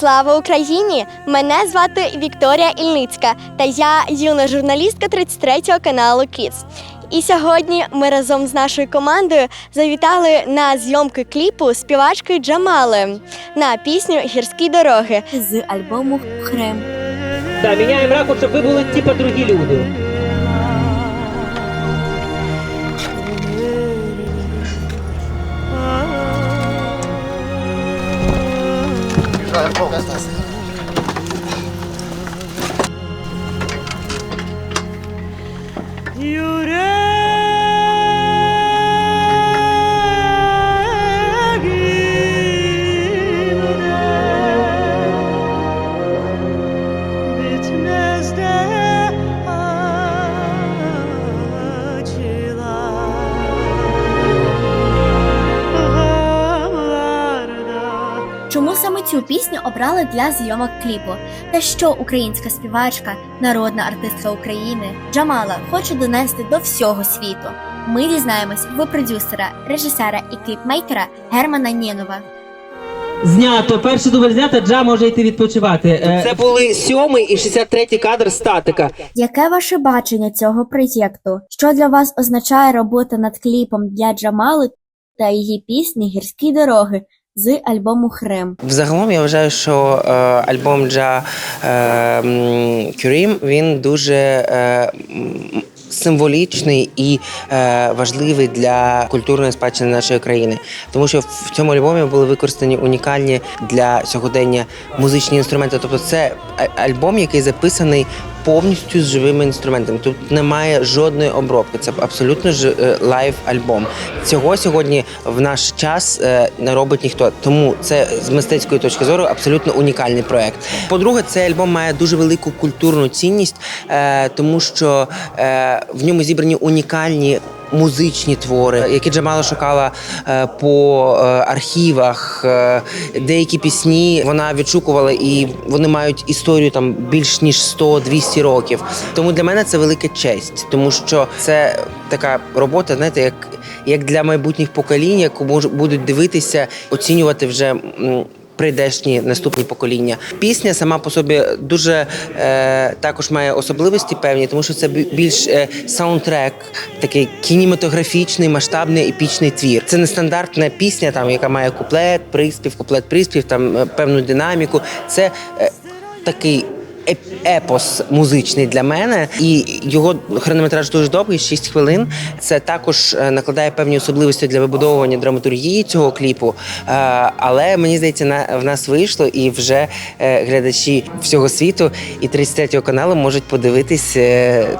Слава Україні! Мене звати Вікторія Ільницька, та я юна журналістка 33-го каналу Kids. І сьогодні ми разом з нашою командою завітали на зйомки кліпу співачки Джамали на пісню Гірські дороги. з альбому Хрем. Да, міняємо ракурс, щоб ви були типа другі люди. Trae pocas обрали для зйомок кліпу? Та що українська співачка, народна артистка України Джамала хоче донести до всього світу? Ми дізнаємось в продюсера, режисера і кліпмейкера Германа Нєнова. Знято, перший дубль знято, Джа може йти відпочивати. Це були сьомий і 63-й кадр статика. Яке ваше бачення цього проєкту? Що для вас означає робота над кліпом для Джамали та її пісні Гірські дороги з альбому Хрем? Взагалом я вважаю, що е, альбом Джа е, Кюрім він дуже е, символічний і е, важливий для культурної спадщини нашої країни, тому що в цьому альбомі були використані унікальні для сьогодення музичні інструменти. Тобто, це альбом, який записаний. Повністю з живими інструментами. Тут немає жодної обробки. Це абсолютно ж е, лайв альбом. Цього сьогодні в наш час е, не робить ніхто. Тому це з мистецької точки зору абсолютно унікальний проект. По-друге, цей альбом має дуже велику культурну цінність, е, тому що в ньому зібрані унікальні. Музичні твори, які Джамала шукала е, по е, архівах, е, деякі пісні вона відшукувала, і вони мають історію там більш ніж 100-200 років. Тому для мене це велика честь, тому що це така робота, знаєте, як, як для майбутніх поколінь, яку будуть дивитися, оцінювати вже. Прийдешні наступні покоління. Пісня сама по собі дуже е, також має особливості певні, тому що це бі- більш е, саундтрек, такий кінематографічний, масштабний епічний твір. Це нестандартна пісня, там яка має куплет, приспів, куплет, приспів, там е, певну динаміку. Це е, такий. Еп- Епос музичний для мене, і його хронометраж дуже довгий, 6 хвилин. Це також е, накладає певні особливості для вибудовування драматургії цього кліпу. Е, Але мені здається, на в нас вийшло, і вже е, глядачі всього світу і 33 каналу можуть подивитись,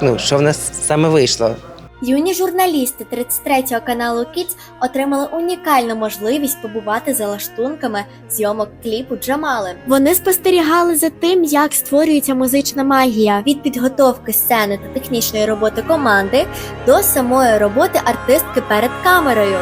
ну що в нас саме вийшло. Юні журналісти 33-го каналу Kids отримали унікальну можливість побувати за лаштунками зйомок кліпу Джамали. Вони спостерігали за тим, як створюється музична магія від підготовки сцени та технічної роботи команди до самої роботи артистки перед камерою.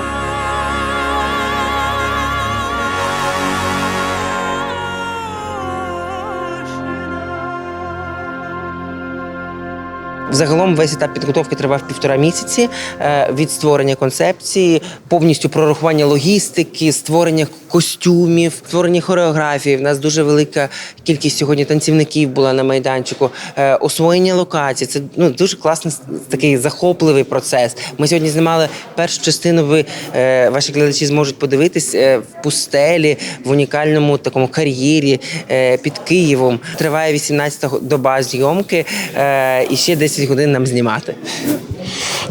Загалом весь етап підготовки тривав півтора місяці е, від створення концепції, повністю прорахування логістики, створення костюмів, створення хореографії. В нас дуже велика кількість сьогодні танцівників була на майданчику, е, освоєння локацій. Це ну дуже класний такий захопливий процес. Ми сьогодні знімали першу частину. Ви е, ваші глядачі зможуть подивитись в пустелі в унікальному такому кар'єрі під Києвом. Триває 18-та доба зйомки і ще 10 годин нам знімати.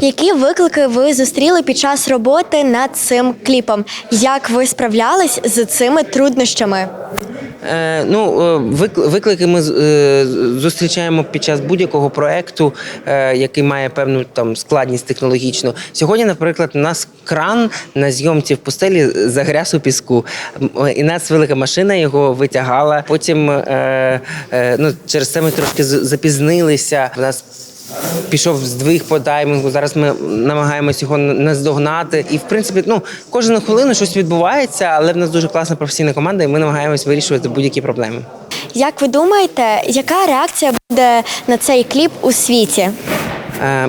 Які виклики ви зустріли під час роботи над цим кліпом? Як ви справлялись з цими труднощами? Е, ну, е, виклики ми е, зустрічаємо під час будь-якого проекту, е, який має певну там складність технологічну. Сьогодні, наприклад, у нас кран на зйомці в пустелі загряз у піску. І нас велика машина його витягала. Потім е, е, ну, через це ми трошки запізнилися. У нас Пішов здвиг по таймінгу. Зараз ми намагаємось його наздогнати. І в принципі, ну кожну хвилину щось відбувається, але в нас дуже класна професійна команда, і ми намагаємось вирішувати будь-які проблеми. Як ви думаєте, яка реакція буде на цей кліп у світі? Е,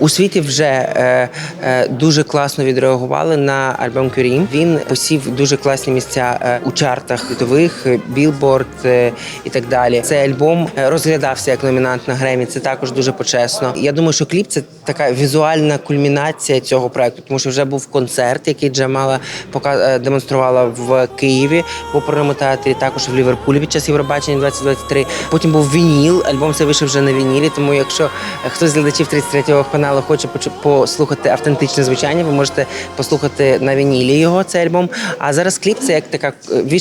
у світі вже е, е, дуже класно відреагували на альбом Кюрім. Він посів дуже класні місця е, у чартах світових, білборд і так далі. Цей альбом розглядався як номінант на Гремі. Це також дуже почесно. Я думаю, що кліп це така візуальна кульмінація цього проекту, тому що вже був концерт, який Джамала демонструвала в Києві в оперному театрі, також в Ліверпулі під час Євробачення 2023. Потім був вініл. Альбом це вийшов вже на вінілі. Тому якщо хтось з глядачів 33-го каналу хоче почу- послухати автентичне звучання, ви можете послухати на вінілі його цей альбом. А зараз кліп це як така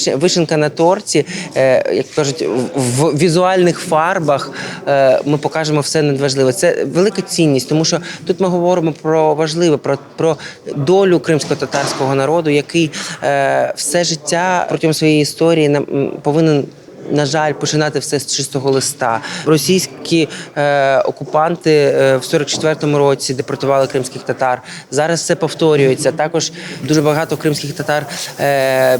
е, вишенка на торті, е, як кажуть, в візуальних фарбах е, ми покажемо все надважливе. Це велика цінність, тому що тут ми говоримо про важливе, про, про долю кримсько-татарського народу, який все життя протягом своєї історії повинен. На жаль, починати все з чистого листа. Російські е, окупанти е, в 44-му році депортували кримських татар. Зараз це повторюється. Також дуже багато кримських татар е,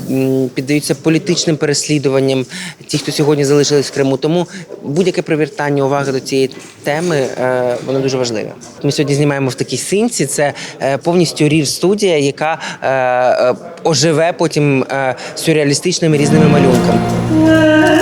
піддаються політичним переслідуванням. Ті, хто сьогодні залишились в Криму. Тому будь-яке привертання уваги до цієї теми е, воно дуже важливе. Ми сьогодні знімаємо в такій синці. Це е, повністю рів студія, яка е, е, оживе потім е, сюрреалістичними різними малюнками.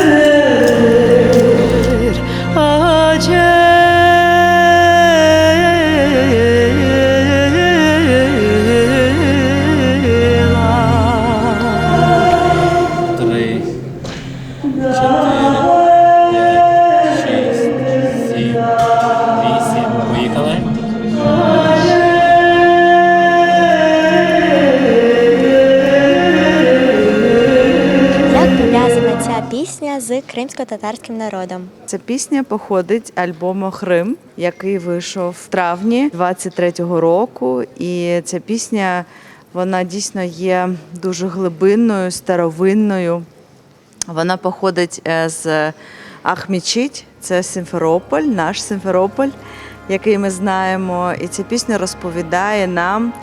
Кримсько-татарським народом? Ця пісня походить альбому Хрим, який вийшов в травні 23-го року. І ця пісня вона дійсно є дуже глибинною, старовинною. Вона походить е, з Ахмічить, це Симферополь, наш Симферополь, який ми знаємо. І ця пісня розповідає нам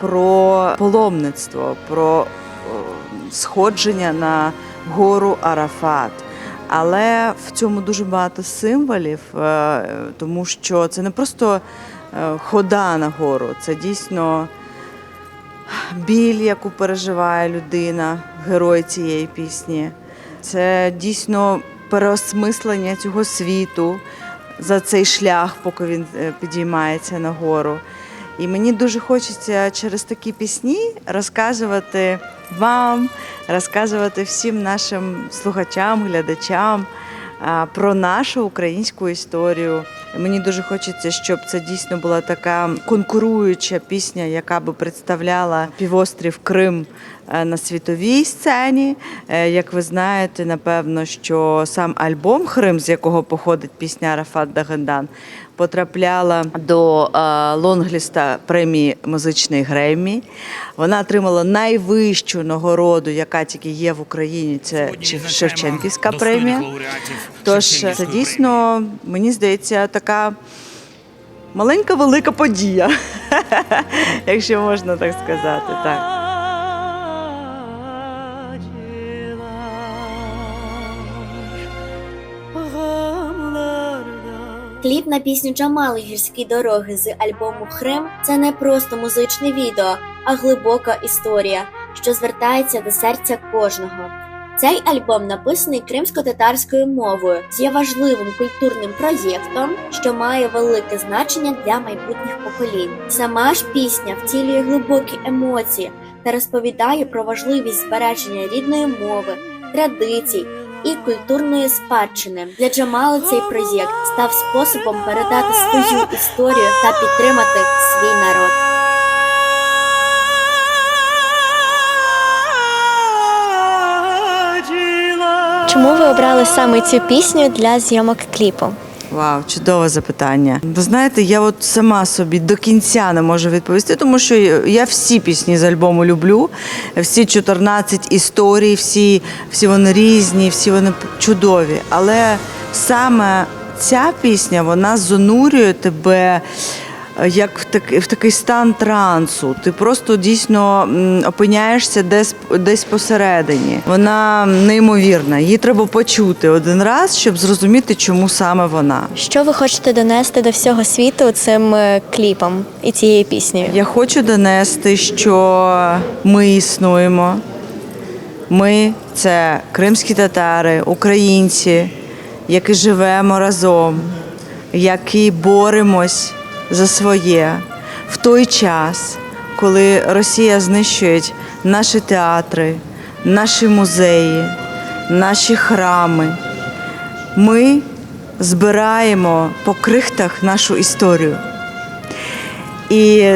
про паломництво, про сходження на гору Арафат. Але в цьому дуже багато символів, е, тому що це не просто е, хода на гору, це дійсно біль, яку переживає людина, герой цієї пісні. Це дійсно переосмислення цього світу за цей шлях, поки він е, підіймається нагору. І мені дуже хочеться через такі пісні розказувати вам, розказувати всім нашим слухачам, глядачам про нашу українську історію. Мені дуже хочеться, щоб це дійсно була така конкуруюча пісня, яка би представляла півострів Крим на світовій сцені. Е, Як ви знаєте, напевно, що сам альбом Хрим, з якого походить пісня Арафат Дагендан, потрапляла до е, лонгліста премії музичний Греммі. Вона отримала найвищу нагороду, яка тільки є в Україні. Це Шевченківська премія. Тож це дійсно, мені здається, така маленька велика подія, якщо можна так сказати. Так. Кліп на пісню Джамали гірські дороги з альбому Хрим це не просто музичне відео, а глибока історія, що звертається до серця кожного. Цей альбом написаний кримсько-татарською мовою, є важливим культурним проєктом, що має велике значення для майбутніх поколінь. Сама ж пісня втілює глибокі емоції та розповідає про важливість збереження рідної мови, традицій і культурної спадщини. Для Джамала цей проєкт став способом передати свою історію та підтримати свій народ. Чому ви обрали саме цю пісню для зйомок кліпу? Вау, чудове запитання. Ви знаєте, я от сама собі до кінця не можу відповісти, тому що я всі пісні з альбому люблю. Всі 14 історій, всі, всі вони різні, всі вони чудові. Але саме ця пісня вона зонурює тебе як в, так, в такий стан трансу. Ти просто дійсно опиняєшся десь, десь посередині. Вона неймовірна. Її треба почути один раз, щоб зрозуміти, чому саме вона. Що ви хочете донести до всього світу цим е, кліпом і цією піснею? Я хочу донести, що ми існуємо. Ми це кримські татари, українці, які живемо разом, які боремось за своє в той час, коли Росія знищує наші театри, наші музеї, наші храми. Ми збираємо по крихтах нашу історію. І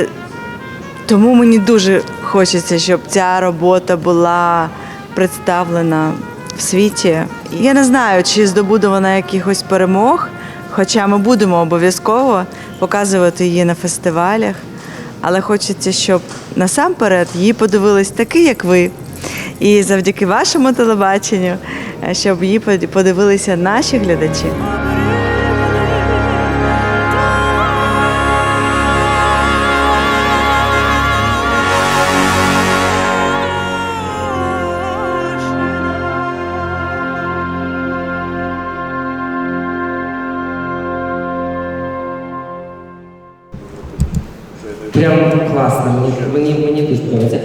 тому мені дуже хочеться, щоб ця робота була представлена в світі. Я не знаю, чи здобуде вона якихось перемог, хоча ми будемо обов'язково показувати її на фестивалях. Але хочеться, щоб насамперед її подивились такі, як ви. І завдяки вашому телебаченню, е, щоб її подивилися наші глядачі. Прям класно, мені, мені, мені подобається.